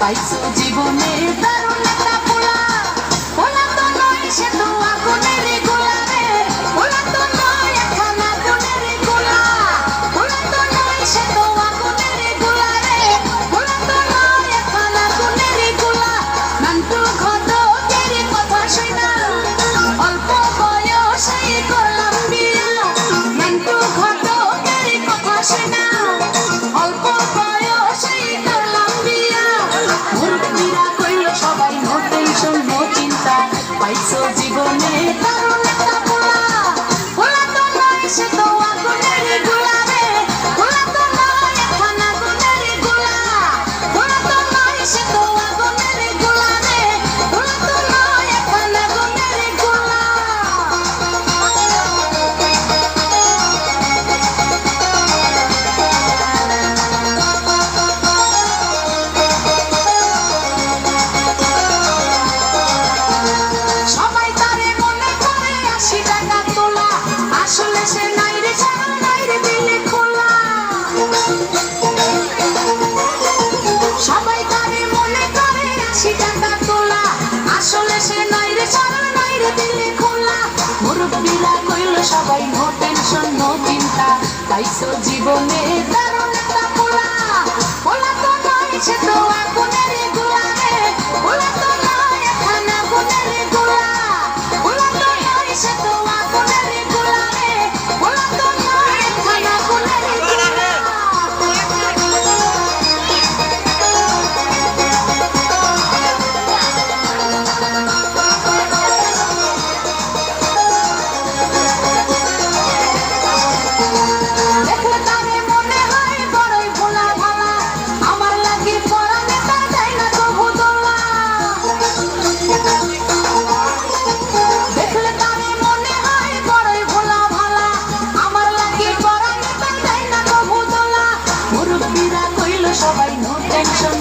পাইছো জীবনে দারুণ একটা জীবনে কারণ পাইছো জীবনে তারা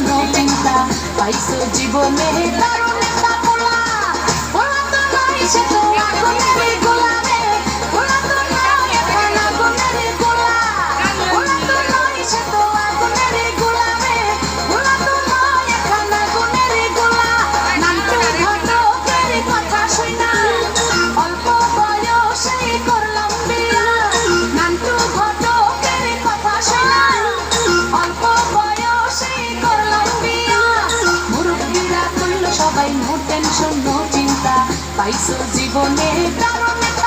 বন্ধ চিন্তা পাইছো জীবনে দারুণ পোলা। পোলা তো নাই সে তো আগুনে জীবনের কারণে